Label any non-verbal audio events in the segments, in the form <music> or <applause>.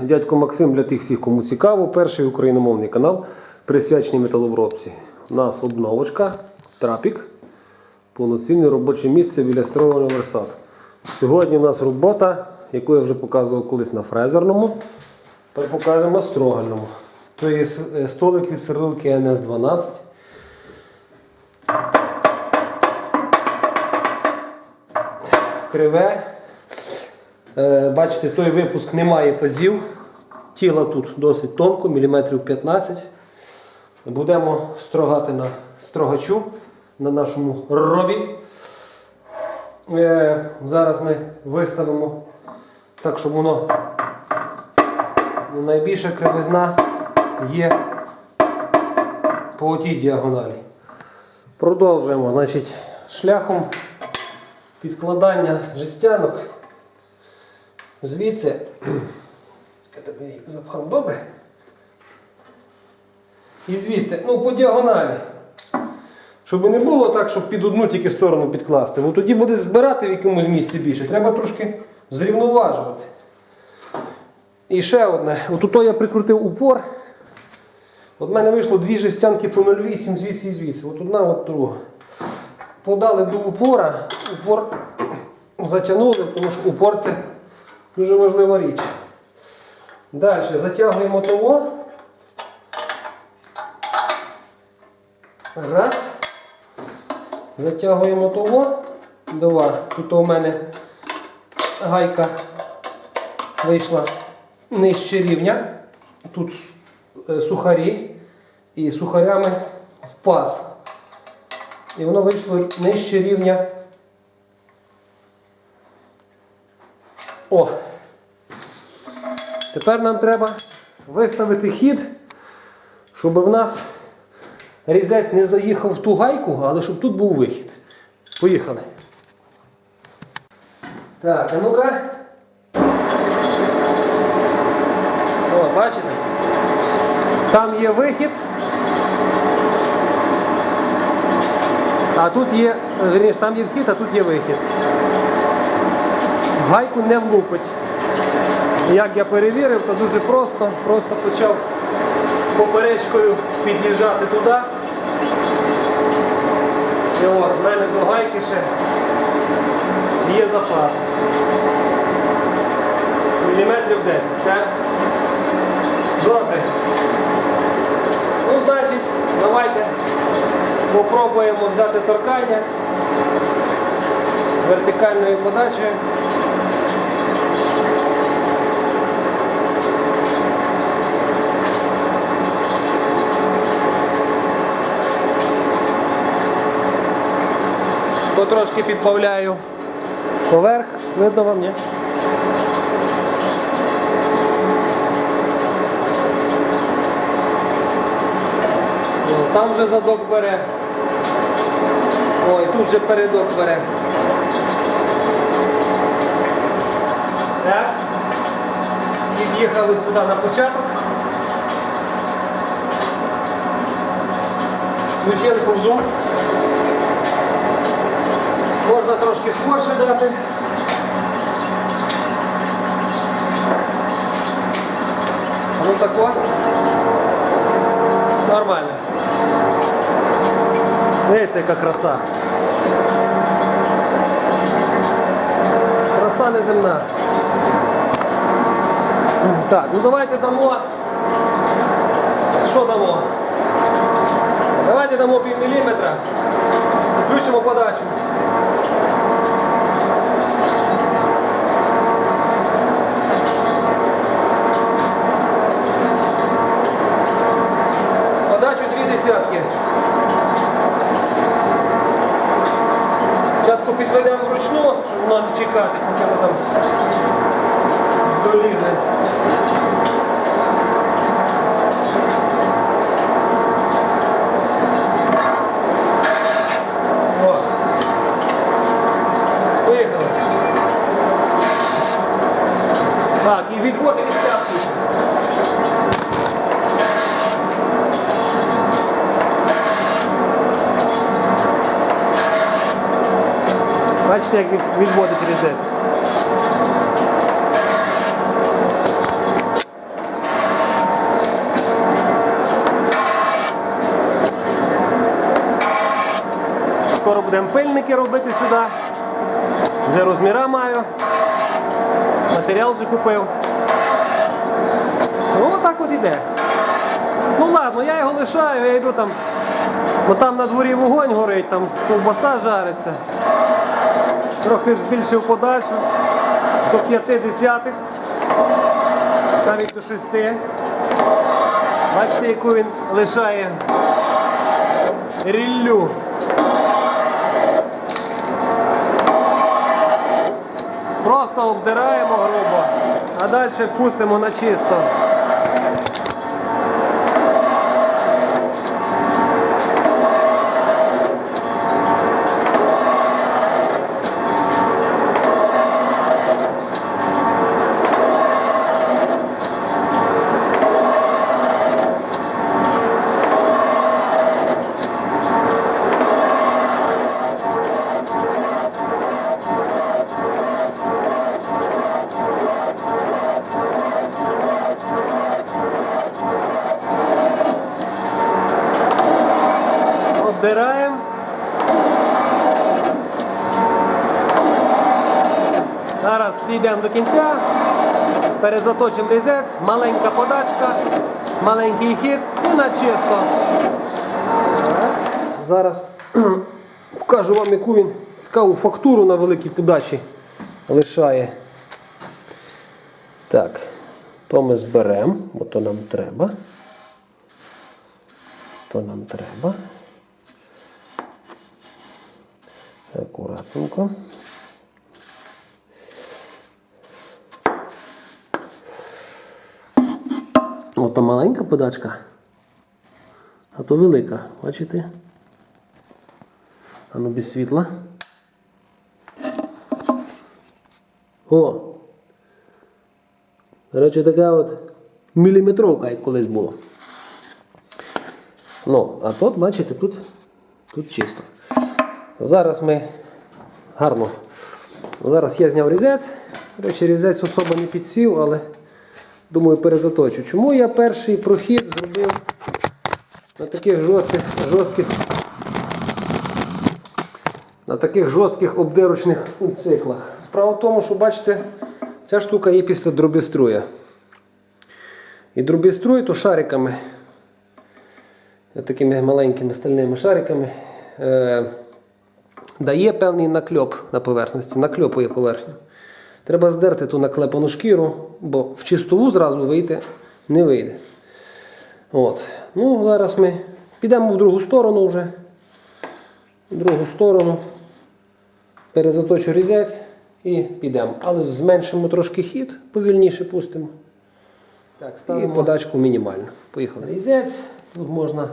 Дядько Максим для тих всіх, кому цікаво, перший україномовний канал присвячений металообробці. У нас обновочка, трапік, повноцінне робоче місце біля строєвого верстату. Сьогодні у нас робота, яку я вже показував колись на фрезерному. Тепер покажемо на строгальному. То є е, столик від сердилки NS12. Криве. Е, Бачите, той випуск не має пазів. Тіло тут досить тонко, міліметрів 15. Будемо строгати на строгачу на нашому робі. Е, Зараз ми виставимо так, щоб воно ну, найбільша кривизна є по тій діагоналі. Продовжуємо значить, шляхом підкладання жестянок. Звідси, я тебе запхав добре. І звідти, ну по діагоналі. Щоб не було так, щоб під одну тільки сторону підкласти. Бо тоді буде збирати в якомусь місці більше. Треба трошки зрівноважувати. І ще одне. От я прикрутив упор. От в мене вийшло дві жестянки по 0,8 звідси і звідси. От одна, от друга. Подали до упора, упор <clears throat> затягнули, тому що упор це дуже важлива річ. Далі затягуємо того. Раз. Затягуємо того. Два. Тут у мене гайка вийшла нижче рівня. Тут е, сухарі і сухарями в паз. І воно вийшло нижче рівня. О! Тепер нам треба виставити хід, щоб в нас різець не заїхав в ту гайку, але щоб тут був вихід. Поїхали. Так, а ну-ка. О, бачите? Там є вихід. А тут є, верніше, там є вхід, а тут є вихід. Гайку не влупить. Як я перевірив, то дуже просто. Просто почав поперечкою під'їжджати туди. І от, в мене до гайки ще є запас. Міліметрів 10, так? Добре. Ну, значить, давайте попробуємо взяти торкання вертикальною подачею. Потрошки підбавляю поверх, видно вам, ні? Там вже задок бере. Ой, тут же передок бере. Так. Під'їхали сюди на початок. Ключенко в зум. Можна трошки скорше дати. Ну тако. Нормально. Дивіться, яка краса. Краса неземна. Так, ну давайте дамо. Що дамо? Давайте дамо пів міліметра. Включимо подачу. Подачу Підведемо вручну, щоб воно не чекати, поки воно там долізе. О. Так, і відводи від цятки. Бачите, як відводить різець. Скоро будемо пильники робити сюди. Вже розміра маю. Матеріал вже купив. Ну отак от іде. Ну ладно, я його лишаю, я йду там, бо там на дворі вогонь горить, там ковбаса жариться. Трохи збільшив подачу до 5 десятих, навіть до 6. Бачите, яку він лишає ріллю. Просто обдираємо грубо, а далі пустимо на чисто. Обдираємо. Зараз дійдемо до кінця, перезаточимо різець, маленька подачка, маленький хід і на чисто. Зараз <clears throat> покажу вам, яку він цікаву фактуру на великій подачі лишає. Так, то ми зберемо, бо то нам треба. То нам треба. Акуратненько. Ото маленька подачка, а то велика, бачите? А ну без світла. О! До речі, така от міліметровка, як колись було. Ну, а тут, бачите, тут, тут чисто. Зараз ми гарно. Зараз я зняв різець. Речі, різець особо не підсів, але думаю перезаточу. Чому я перший прохід зробив на таких жорстких, жорстких, на таких жорстких обдирочних циклах? Справа в тому, що бачите, ця штука є після дробіструя. І дробіструй то шариками такими маленькими стальними шариками е, дає певний накльоп на поверхності, накльопує поверхню. Треба здерти ту наклепану шкіру, бо в чистову зразу вийти не вийде. От. Ну, Зараз ми підемо в другу сторону вже. В другу сторону. Перезаточу різець і підемо. Але зменшимо трошки хід, повільніше пустимо. Так, ставимо і подачку мінімальну. Поїхали. Різець. Тут можна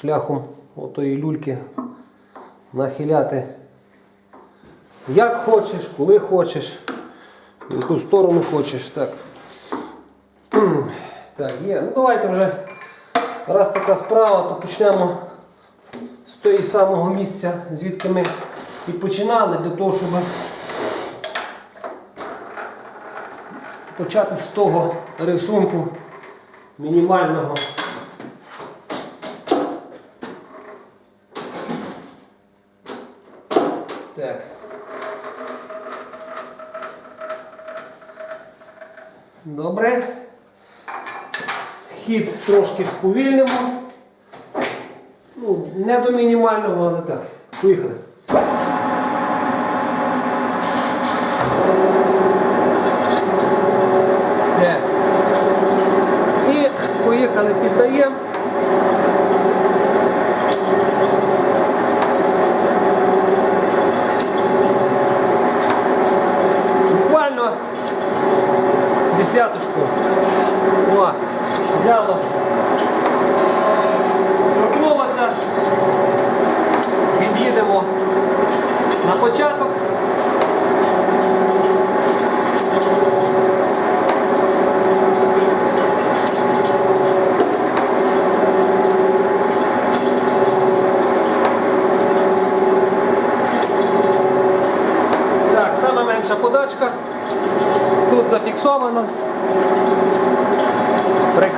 шляхом отої люльки нахиляти як хочеш, коли хочеш, в яку сторону хочеш. Так, <clears throat> так є. Ну давайте вже, раз така справа, то почнемо з того самого місця, звідки ми і починали, для того, щоб почати з того рисунку мінімального. Так. Добре. Хід трошки сповільнимо. Ну, не до мінімального, але так. Поїхали.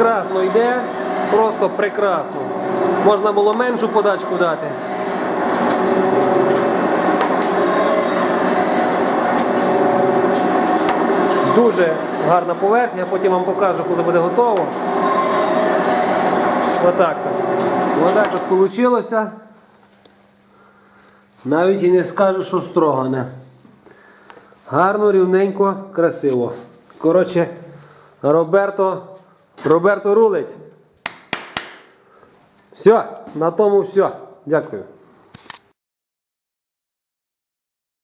прекрасно йде, просто прекрасно. Можна було меншу подачку дати. Дуже гарна поверхня, потім вам покажу, коли буде готово. Отак так. Отак от вийшло. Навіть і не скажу, що строгане. Гарно, рівненько, красиво. Коротше, Роберто Роберто рулить. Все, на тому все. Дякую.